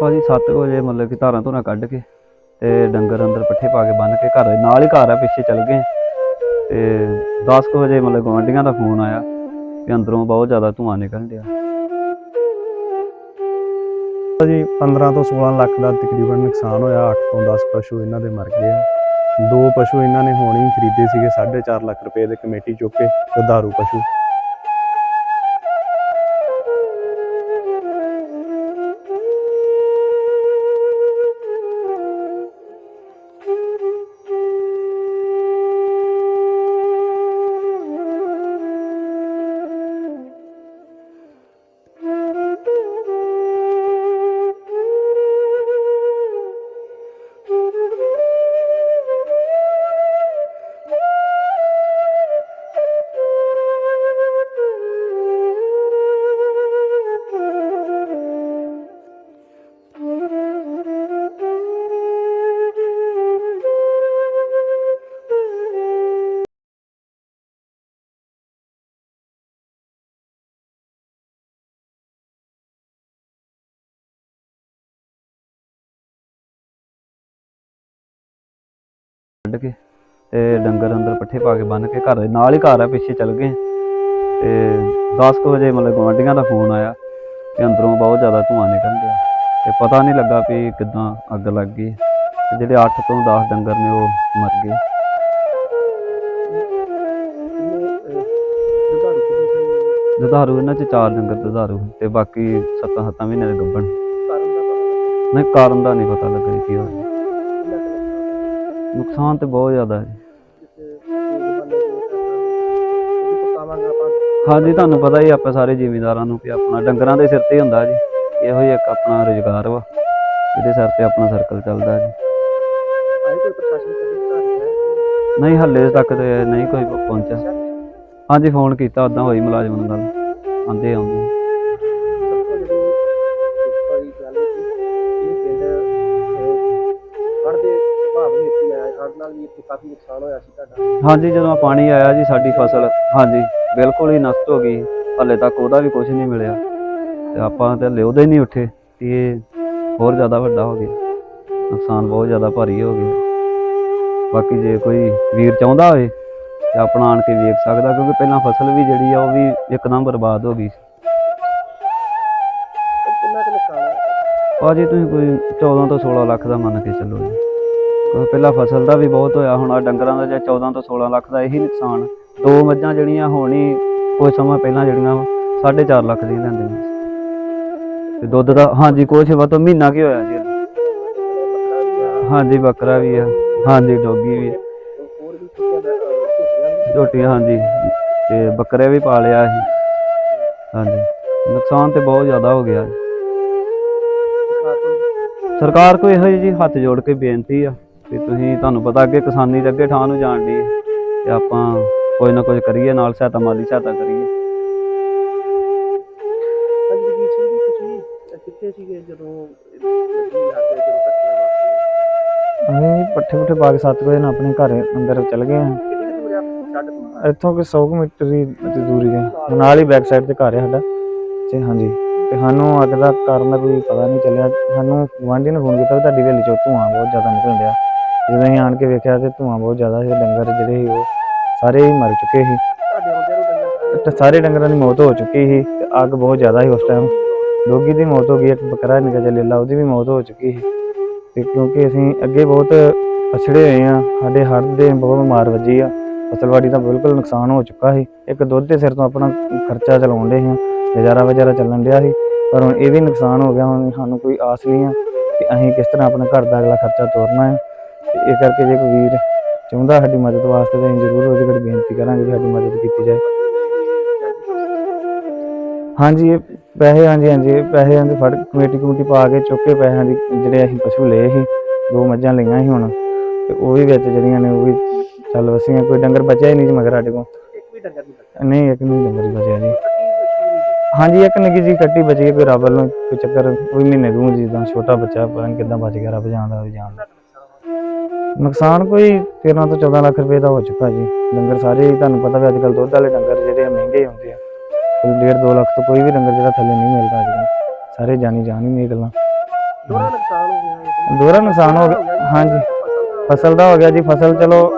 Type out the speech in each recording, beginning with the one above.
ਭਾਜੀ 7 ਵਜੇ ਮਤਲਬ ਕਿ ਧਾਰਾਂ ਧੁਰਾਂ ਕੱਢ ਕੇ ਤੇ ਡੰਗਰ ਅੰਦਰ ਪੱਠੇ ਪਾ ਕੇ ਬੰਨ ਕੇ ਘਰ ਨਾਲ ਹੀ ਘਰ ਆ, ਪਿੱਛੇ ਚੱਲ ਗਏ। ਤੇ 10 ਕੁ ਵਜੇ ਮਤਲਬ ਗੁਆਂਢੀਆਂ ਦਾ ਫੋਨ ਆਇਆ ਕਿ ਅੰਦਰੋਂ ਬਹੁਤ ਜ਼ਿਆਦਾ ਧੂੰਆਂ ਨਿਕਲਣ ਡਿਆ। ਜੀ 15 ਤੋਂ 16 ਲੱਖ ਦਾ ਤਕਰੀਬਨ ਨੁਕਸਾਨ ਹੋਇਆ 8 ਤੋਂ 10 ਪਸ਼ੂ ਇਹਨਾਂ ਦੇ ਮਰ ਗਏ ਆ। ਦੋ ਪਸ਼ੂ ਇਹਨਾਂ ਨੇ ਹੋਣੀ ਹੀ ਖਰੀਦੇ ਸੀਗੇ 4.5 ਲੱਖ ਰੁਪਏ ਦੇ ਕਮੇਟੀ ਚੁੱਕ ਕੇ ਤੇ ਦਾਰੂ ਪਸ਼ੂ। ਕੱਢ ਕੇ ਤੇ ਡੰਗਰ ਅੰਦਰ ਪੱਠੇ ਪਾ ਕੇ ਬੰਨ ਕੇ ਘਰ ਦੇ ਨਾਲ ਹੀ ਘਰ ਆ, ਪਿੱਛੇ ਚੱਲ ਗਏ। ਤੇ 10 ਕੁ ਵਜੇ ਮਤਲਬ ਗੁਆਂਢੀਆਂ ਦਾ ਫੋਨ ਆਇਆ ਕਿ ਅੰਦਰੋਂ ਬਹੁਤ ਜ਼ਿਆਦਾ ਧੂੰਆਂ ਨਿਕਲ ਰਿਹਾ ਤੇ ਪਤਾ ਨਹੀਂ ਲੱਗਾ ਵੀ ਕਿੱਦਾਂ ਅੱਗ ਲੱਗ ਗਈ। ਤੇ ਜਿਹੜੇ 8 ਤੋਂ 10 ਡੰਗਰ ਨੇ ਉਹ ਮਰ ਗਏ। ਦਧਾਰੂ, ਇਹਨਾਂ ਚ ਚਾਰ ਡੰਗਰ ਦਧਾਰੂ ਤੇ ਬਾਕੀ 7-7 ਮਹੀਨੇ ਦੇ ਗੱਭਣ। ਨਹੀਂ, ਕਾਰਨ ਦਾ ਨਹੀਂ ਪਤਾ ਲੱਗਾ ਕੀ ਹੋਇਆ। ਨੁਕਸਾਨ ਤੇ ਬਹੁਤ ਜ਼ਿਆਦਾ ਹੈ ਹਾਂਜੀ, ਤੁਹਾਨੂੰ ਪਤਾ ਹੀ ਆਪਾਂ ਸਾਰੇ ਜ਼ਿਮੀਂਦਾਰਾਂ ਨੂੰ ਕਿ ਆਪਣਾ ਡੰਗਰਾਂ ਦੇ ਸਿਰ ਤੇ ਹੁੰਦਾ ਜੀ। ਇਹੋ ਹੀ ਇੱਕ ਆਪਣਾ ਰੁਜ਼ਗਾਰ ਵਾ, ਇਹਦੇ ਸਿਰ ਤੇ ਆਪਣਾ ਸਰਕਲ ਚੱਲਦਾ ਜੀ। ਨਹੀਂ, ਹੱਲੇ ਤੱਕ ਤੇ ਨਹੀਂ ਕੋਈ ਪਹੁੰਚਿਆ। ਹਾਂਜੀ ਫੋਨ ਕੀਤਾ ਉਦਾਂ ਹੋਈ ਮੁਲਾਜ਼ਮ ਨਾਲ। ਗੱਲ ਆਂਦੇ ਆਉਂਦੇ। ਕਾਫੀ ਨੁਕਸਾਨ ਹੋਇਆ ਸੀ ਤੁਹਾਡਾ? ਹਾਂਜੀ ਜਦੋਂ ਪਾਣੀ ਆਇਆ ਜੀ ਸਾਡੀ ਫਸਲ ਹਾਂਜੀ ਬਿਲਕੁਲ ਹੀ ਨਸ਼ਟ ਹੋ ਗਈ। ਹੱਲੇ ਤੱਕ ਉਹਦਾ ਵੀ ਕੁਝ ਨਹੀਂ ਮਿਲਿਆ। ਤੇ ਆਪਾਂ ਤੇ ਹੱਲੇ ਉਹਦੇ ਨਹੀਂ ਉੱਠੇ ਤੇ ਇਹ ਹੋਰ ਜ਼ਿਆਦਾ ਵੱਡਾ ਹੋ ਗਿਆ। ਨੁਕਸਾਨ ਬਹੁਤ ਜ਼ਿਆਦਾ ਭਾਰੀ ਹੋ ਗਿਆ। ਬਾਕੀ ਜੇ ਕੋਈ ਵੀਰ ਚਾਹੁੰਦਾ ਹੋਵੇ ਤੇ ਆਪਣਾ ਆਣ ਕੇ ਵੇਖ ਸਕਦਾ ਕਿਉਂਕਿ ਪਹਿਲਾਂ ਫਸਲ ਵੀ ਜਿਹੜੀ ਆ ਉਹ ਵੀ ਇੱਕਦਮ ਬਰਬਾਦ ਹੋ ਗਈ ਸੀ। ਕਿੰਨਾ ਕੁ ਨੁਕਸਾਨ ਹੋਇਆ? ਭਾਜੀ ਤੁਸੀਂ ਕੋਈ 14 ਤੋਂ 16 ਲੱਖ ਦਾ ਮੰਨ ਕੇ ਚੱਲੋ ਜੀ। ਪਹਿਲਾਂ ਫਸਲ ਦਾ ਵੀ ਬਹੁਤ ਹੋਇਆ ਹੁਣ ਆ ਡੰਗਰਾਂ ਦਾ ਜੇ 14 ਤੋਂ 16 ਲੱਖ ਦਾ ਇਹੀ ਨੁਕਸਾਨ। ਦੋ ਮੱਝਾਂ ਜਿਹੜੀਆਂ ਹੋਣੀ ਕੁਝ ਸਮਾਂ ਪਹਿਲਾਂ ਜਿਹੜੀਆਂ 4.5 ਲੱਖ ਦੀਆਂ ਲੈਂਦੇ ਨੇ। ਤੇ ਦੁੱਧ ਦਾ ਹਾਂਜੀ ਕੁਛ ਵਾ ਤੋਂ ਮਹੀਨਾ ਕੀ ਹੋਇਆ ਜੀ? ਹਾਂਜੀ ਬੱਕਰਾ ਵੀ ਆ ਹਾਂਜੀ ਡੋਗੀ ਵੀ ਆ, ਹਾਂਜੀ ਤੇ ਬੱਕਰੇ ਵੀ ਪਾ ਲਿਆ ਸੀ। ਹਾਂਜੀ ਨੁਕਸਾਨ ਤੇ ਬਹੁਤ ਜ਼ਿਆਦਾ ਹੋ ਗਿਆ। ਸਰਕਾਰ ਤੋਂ ਇਹੋ ਜਿਹੀ ਜੀ ਹੱਥ ਜੋੜ ਕੇ ਬੇਨਤੀ ਆ। ਕਿ ਤੁਸੀਂ ਤੁਹਾਨੂੰ ਪਤਾ ਅੱਗੇ ਕਿਸਾਨੀ ਦੇ ਅੱਗੇ ਠਾਂ ਨੂੰ ਜਾਣ ਦੀ ਤੇ ਆਪਾਂ ਕੋਈ ਨਾ ਕੁਝ ਕਰੀਏ ਨਾਲ ਸਹਾਇਤਾ ਮਾਲੀ ਸਹਾਇਤਾ ਕਰੀਏ। ਅੱਜ ਜਗੀਰ ਸਿੰਘ ਜੀ ਤੁਸੀਂ? ਕਿੱਥੇ ਸੀਗੇ ਜਦੋਂ ਅਸੀਂ ਪੱਠੇ ਪੁੱਠੇ ਪਾ ਕੇ 7 ਵਜੇ ਨਾਲ ਆਪਣੇ ਘਰ ਅੰਦਰ ਚਲ ਗਏ ਆ ਕੁ ਇੱਥੋਂ ਕੋਈ 100 ਕੁ ਮੀਟਰ ਦੀ ਦੀ ਦੂਰੀ ਤੇ। ਨਾਲ ਹੀ ਬੈਕ ਸਾਈਡ ਤੇ ਘਰ ਹੈ ਸਾਡਾ। ਤੇ ਹਾਂਜੀ ਤੇ ਸਾਨੂੰ ਅੱਗ ਦਾ ਕਾਰਨ ਦਾ ਕੋਈ ਪਤਾ ਨਹੀਂ ਚੱਲਿਆ। ਸਾਨੂੰ ਗੁਆਂਢੀ ਨੇ ਫੋਨ ਕੀਤਾ ਵੀ ਤੁਹਾਡੀ ਹਵੇਲੀ ਚੋਂ ਧੂੰਆਂ ਬਹੁਤ ਜ਼ਿਆਦਾ ਨਿਕਲ ਰਿਹਾ ਜਦੋਂ ਅਸੀਂ ਆਣ ਕੇ ਵੇਖਿਆ ਤੇ ਧੂੰਆਂ ਬਹੁਤ ਜ਼ਿਆਦਾ ਸੀ, ਡੰਗਰ ਜਿਹੜੇ ਸੀ ਉਹ ਸਾਰੇ ਹੀ ਮਰ ਚੁੱਕੇ ਸੀ। ਤੁਹਾਡੇ ਆਉਂਦਿਆਂ ਨੂੰ ਡੰਗਰ ਤੇ ਸਾਰੇ ਡੰਗਰਾਂ ਦੀ ਮੌਤ ਹੋ ਚੁੱਕੀ ਸੀ ਤੇ ਅੱਗ ਬਹੁਤ ਜ਼ਿਆਦਾ ਸੀ ਉਸ ਟਾਈਮ ਡੋਗੀ ਦੀ ਮੌਤ ਹੋ ਗਈ, ਇੱਕ ਬੱਕਰਾ ਨਿਕਾ ਜਲੇਲਾ ਉਹਦੀ ਵੀ ਮੌਤ ਹੋ ਚੁੱਕੀ ਸੀ। ਤੇ ਕਿਉਂਕਿ ਅਸੀਂ ਅੱਗੇ ਬਹੁਤ ਪਛੜੇ ਹੋਏ ਆ ਸਾਡੇ ਹੜ੍ਹ ਦੇ ਬਹੁਤ ਮਾਰ ਵੱਜੀ ਆ। ਫਸਲਵਾੜੀ ਦਾ ਬਿਲਕੁਲ ਨੁਕਸਾਨ ਹੋ ਚੁੱਕਾ ਸੀ। ਇੱਕ ਦੁੱਧ ਦੇ ਸਿਰ ਤੋਂ ਆਪਣਾ ਖਰਚਾ ਚਲਾਉਣ ਦੇ ਸੀ ਗੁਜ਼ਾਰਾ ਵਜਾਰਾ ਚੱਲਣ ਡਿਆ ਸੀ। ਪਰ ਹੁਣ ਇਹ ਵੀ ਨੁਕਸਾਨ ਹੋ ਗਿਆ, ਹੁਣ ਸਾਨੂੰ ਕੋਈ ਆਸ ਨਹੀਂ ਆ ਕਿ ਅਸੀਂ ਕਿਸ ਤਰ੍ਹਾਂ ਆਪਣਾ ਘਰ ਦਾ ਅਗਲਾ ਖਰਚਾ ਤੋਰਨਾ ਹੈ। ਤੇ ਇਹ ਕਰਕੇ ਜੇ ਕੋਈ ਵੀਰ ਚਾਹੁੰਦਾ ਸਾਡੀ ਮਦਦ ਵਾਸਤੇ ਤਾਂ ਜ਼ਰੂਰ ਉਹਦੀ ਕੋਲ ਬੇਨਤੀ ਕਰਾਂਗੇ ਵੀ ਸਾਡੀ ਮਦਦ ਕੀਤੀ ਜਾਏ। ਹਾਂਜੀ ਇਹ ਪੈਸੇ ਹਾਂਜੀ ਹਾਂਜੀ ਪੈਸੇ ਹਾਂਜੀ ਫੜ ਕਮੇਟੀ ਕਮੇਟੀ ਪਾ ਕੇ ਚੁੱਕ ਕੇ ਪੈਸਿਆਂ ਦੀ ਜਿਹੜੇ ਅਸੀਂ ਪਸ਼ੂ ਲਏ ਸੀ ਦੋ ਮੱਝਾਂ ਲਈਆਂ ਸੀ ਹੁਣ ਤੇ ਉਹ ਵੀ ਵਿੱਚ ਜਿਹੜੀਆਂ ਨੇ ਉਹ ਵੀ ਚੱਲ ਵਸੀਆਂ ਕੋਈ ਡੰਗਰ ਬਚਿਆ ਹੀ ਨਹੀਂ ਜੀ ਮਗਰ ਸਾਡੇ ਕੋਲ। ਨਹੀਂ ਇੱਕ ਨਹੀਂ ਡੰਗਰ ਬਚਿਆ ਜੀ। ਹਾਂਜੀ ਇੱਕ ਨਿੱਕੀ ਜੀ ਕੱਟੀ ਬਚ ਕੋਈ ਰੱਬ ਵੱਲੋਂ ਕੋਈ ਚੱਕਰ ਕੋਈ ਮਹੀਨੇ ਦੂੰ ਜਿੱਦਾਂ ਛੋਟਾ ਬੱਚਾ ਪਤਾ ਨਹੀਂ ਕਿੱਦਾਂ ਬਚ ਗਿਆ ਰੱਬ ਜਾਣਦਾ ਜਾਣਦਾ। ਨੁਕਸਾਨ ਕੋਈ 13 ਤੋਂ 14 ਲੱਖ ਰੁਪਏ ਦਾ ਹੋ ਚੁੱਕਾ ਜੀ। ਡੰਗਰ ਸਾਰੇ ਤੁਹਾਨੂੰ ਪਤਾ ਵੀ ਅੱਜ ਕੱਲ ਦੁੱਧ ਵਾਲੇ ਡੰਗਰ ਜਿਹੜੇ ਆ ਮਹਿੰਗੇ ਹੁੰਦੇ ਆ। ਕੋਈ 1.5 2 ਲੱਖ ਤੋਂ ਕੋਈ ਵੀ ਡੰਗਰ ਜਿਹੜਾ ਥੱਲੇ ਨਹੀਂ ਮਿਲਦਾ ਅੱਜ ਕੱਲ ਸਾਰੇ ਜਾਣੀ ਜਾਣ ਨਹੀਂ ਗੱਲਾਂ। ਦੋਹਰਾ ਨੁਕਸਾਨ ਹੋ ਗਿਆ ਇਹ ਤੇ। ਦੋਹਰਾ ਨੁਕਸਾਨ ਹੋ ਗਿਆ। ਹਾਂਜੀ। ਫਸਲ ਦਾ ਹੋ ਗਿਆ ਜੀ। ਫਸਲ ਚਲੋ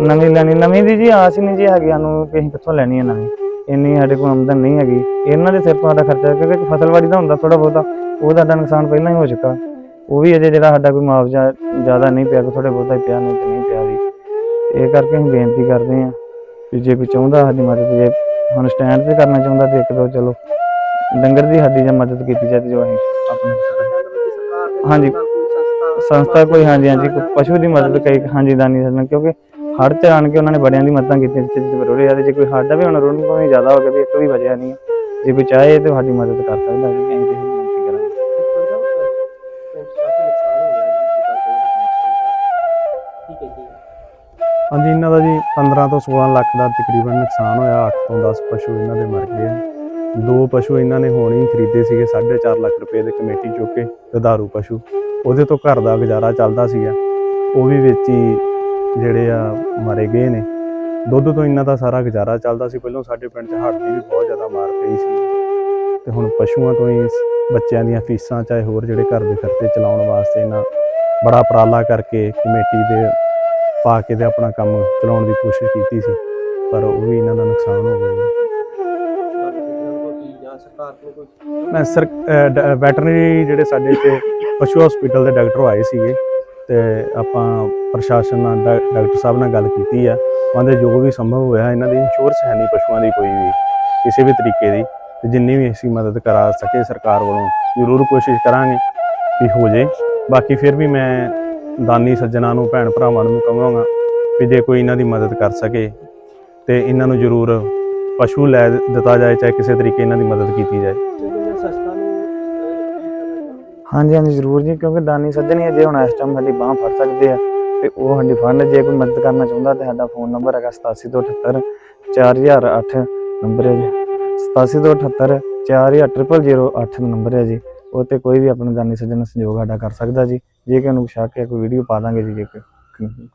ਨਵੀਂ ਲੈਣੀ। ਨਵੀਂ ਦੀ ਜੀ ਆਸ ਨਹੀਂ ਜੀ ਹੈਗੀ ਸਾਨੂੰ ਕਿ ਅਸੀਂ ਕਿੱਥੋਂ ਲੈਣੀ ਹੈ ਨਵੀਂ। ਇੰਨੀ ਸਾਡੇ ਕੋਲ ਆਮਦਨ ਨਹੀਂ ਹੈਗੀ। ਇਹਨਾਂ ਦੇ ਸਿਰ ਤੋਂ ਸਾਡਾ ਖਰਚਾ ਕਿਉਂਕਿ ਫਸਲਵਾੜੀ ਦਾ ਹੁੰਦਾ ਥੋੜਾ ਬਹੁਤਾ। ਉਹ ਸਾਡਾ ਨੁਕਸਾਨ ਪਹਿਲਾਂ ਹੀ ਹੋ ਚੁੱਕਾ। ਉਹ ਵੀ ਅਜੇ ਜਿਹੜਾ ਸਾਡਾ ਕੋਈ ਮੁਆਵਜ਼ਾ ਜ਼ਿਆਦਾ ਨਹੀਂ ਪਿਆ, ਕੋਈ ਥੋੜੇ ਬਹੁਤਾ ਹੀ ਪਿਆ, ਨਹੀਂ ਤੇ ਨਹੀਂ ਪਿਆ ਵੀ। ਇਹ ਕਰਕੇ ਅਸੀਂ ਬੇਨਤੀ ਕਰਦੇ ਹਾਂ ਕਿ ਜੇ ਕੋਈ ਚਾਹੁੰਦਾ ਸਾਡੀ ਮਦਦ, ਜੇ ਹੁਣ ਸਟੈਂਡ ਤੇ ਕਰਨਾ ਚਾਹੁੰਦਾ ਤੇ ਇੱਕ ਦੋ ਚਲੋ, ਡੰਗਰ ਦੀ ਸਾਡੀ ਜਾਂ ਮਦਦ ਕੀਤੀ ਜਾਏ ਜੋ ਅਸੀਂ ਆਪਣਾ ਹਾਂਜੀ। ਸੰਸਥਾ ਕੋਈ, ਹਾਂਜੀ ਹਾਂਜੀ, ਕੋਈ ਪਸ਼ੂ ਦੀ ਮਦਦ ਕਈ, ਹਾਂਜੀ, ਦਾਨੀ ਸੱਜਣ, ਕਿਉਂਕਿ ਹੜ 'ਤੇ ਆਣ ਕੇ ਉਹਨਾਂ ਨੇ ਬੜਿਆਂ ਦੀ ਮਦਦਾਂ ਕੀਤੀਆਂ ਜਿੱਥੇ ਜਿੱਥੇ ਬਰੋੜੇ ਆ ਤੇ ਜੇ ਕੋਈ ਸਾਡਾ ਵੀ ਹੁਣ ਰੋਣ ਕੋਈ ਜ਼ਿਆਦਾ ਹੋ ਗਿਆ ਵੀ ਇੱਕ ਵੀ ਬਚਿਆ ਨਹੀਂ ਜੇ ਕੋਈ ਚਾਹੇ ਤੇ ਸਾਡੀ ਮਦਦ ਕਰ ਸਕਦਾ ਜੀ ਹਾਂਜੀ, ਇਹਨਾਂ ਦਾ ਜੀ 15 ਤੋਂ 16 ਲੱਖ ਦਾ ਤਕਰੀਬਨ ਨੁਕਸਾਨ ਹੋਇਆ 8 ਤੋਂ 10 ਪਸ਼ੂ ਇਹਨਾਂ ਦੇ ਮਰ ਗਏ ਦੋ ਪਸ਼ੂ ਇਹਨਾਂ ਨੇ ਹੁਣ ਹੀ ਖਰੀਦੇ ਸੀਗੇ 4.5 ਲੱਖ ਰੁਪਏ ਦੇ ਕਮੇਟੀ ਚੁੱਕ ਕੇ ਗਧਾਰੂ ਪਸ਼ੂ। ਉਹਦੇ ਤੋਂ ਘਰ ਦਾ ਗੁਜ਼ਾਰਾ ਚੱਲਦਾ ਸੀਗਾ। ਉਹ ਵੀ ਵਿੱਚ ਹੀ ਜਿਹੜੇ ਆ ਮਾਰੇ ਗਏ ਨੇ। ਦੁੱਧ ਤੋਂ ਇਹਨਾਂ ਦਾ ਸਾਰਾ ਗੁਜ਼ਾਰਾ ਚੱਲਦਾ ਸੀ। ਪਹਿਲਾਂ ਸਾਡੇ ਪਿੰਡ 'ਚ ਹੜ੍ਹ ਦੀ ਵੀ ਬਹੁਤ ਜ਼ਿਆਦਾ ਮਾਰ ਪਈ ਸੀ। ਤੇ ਹੁਣ ਪਸ਼ੂਆਂ ਤੋਂ ਹੀ ਬੱਚਿਆਂ ਦੀਆਂ ਫੀਸਾਂ ਚਾਹੇ ਹੋਰ ਜਿਹੜੇ ਘਰ ਦੇ ਖਰਚੇ ਚਲਾਉਣ ਵਾਸਤੇ ਇਹਨਾਂ ਬੜਾ ਉਪਰਾਲਾ ਕਰਕੇ ਕਮੇਟੀ ਦੇ ਪਾ ਕੇ ਤੇ ਆਪਣਾ ਕੰਮ ਚਲਾਉਣ ਦੀ ਕੋਸ਼ਿਸ਼ ਕੀਤੀ ਸੀ, ਪਰ ਉਹ ਵੀ ਇਹਨਾਂ ਦਾ ਨੁਕਸਾਨ ਹੋ ਗਿਆ ਜੀ। ਮੈਂ ਸਰ ਵੈਟਰਨਰੀ ਜਿਹੜੇ ਸਾਡੇ ਇੱਥੇ ਪਸ਼ੂ ਹਸਪੀਟਲ ਦੇ ਡਾਕਟਰ ਆਏ ਸੀਗੇ ਤੇ ਆਪਾਂ ਪ੍ਰਸ਼ਾਸਨ ਨਾਲ, ਡਾ- ਡਾਕਟਰ ਸਾਹਿਬ ਨਾਲ ਗੱਲ ਕੀਤੀ ਆ। ਕਹਿੰਦੇ ਜੋ ਵੀ ਸੰਭਵ ਹੋਇਆ, ਇਹਨਾਂ ਦੀ ਇੰਸ਼ੋਰੈਂਸ ਹੈ ਨਹੀਂ ਪਸ਼ੂਆਂ ਦੀ ਕੋਈ ਵੀ, ਕਿਸੇ ਵੀ ਤਰੀਕੇ ਦੀ। ਤੇ ਜਿੰਨੀ ਵੀ ਅਸੀਂ ਮਦਦ ਕਰਾ ਸਕੇ ਸਰਕਾਰ ਵੱਲੋਂ, ਜ਼ਰੂਰ ਕੋਸ਼ਿਸ਼ ਕਰਾਂਗੇ ਕਿ ਹੋ ਜੇ। ਬਾਕੀ ਫਿਰ ਵੀ ਮੈਂ ਦਾਨੀ ਸੱਜਣਾ ਨੂੰ ਭੈਣ ਭਰਾਵਾਂ ਨੂੰ ਵੀ ਕਹਾਂਗਾ ਕਿ ਜੇ ਕੋਈ ਇਹਨਾਂ ਦੀ ਮਦਦ ਕਰ ਸਕੇ ਤੇ ਇਹਨਾਂ ਨੂੰ ਜ਼ਰੂਰ ਪਸ਼ੂ ਲੈ ਦਿੱਤਾ ਜਾਏ ਚਾਹੇ ਕਿਸੇ ਤਰੀਕੇ ਇਹਨਾਂ ਦੀ ਮਦਦ ਕੀਤੀ ਜਾਏ। ਹਾਂਜੀ ਹਾਂਜੀ ਜ਼ਰੂਰ ਜੀ ਕਿਉਂਕਿ ਦਾਨੀ ਸੱਜਣ ਹੀ ਆ, ਜੇ ਹੁਣ ਇਸ ਟਾਈਮ ਸਾਡੀ ਬਾਹ ਫੜ ਸਕਦੇ ਆ ਤੇ ਉਹ ਸਾਡੀ ਫੰਡ ਜੇ ਕੋਈ ਮਦਦ ਕਰਨਾ ਚਾਹੁੰਦਾ ਤੇ ਸਾਡਾ ਫੋਨ ਨੰਬਰ ਹੈਗਾ 8778 4008 ਨੰਬਰ ਹੈ ਜੀ। 8778 4008 ਨੰਬਰ ਹੈ ਜੀ। ਉਹ ਤੇ ਕੋਈ ਵੀ ਆਪਣਾ ਦਾਨੀ ਸੱਜਣ ਸਹਿਯੋਗ ਸਾਡਾ ਕਰ ਸਕਦਾ ਜੀ। ਜੇ ਕਿ ਉਹਨੂੰ ਸ਼ੱਕ ਹੈ, ਕੋਈ ਵੀਡੀਓ ਪਾ ਦਾਂਗੇ ਜੀ, ਜੇ ਕੋਈ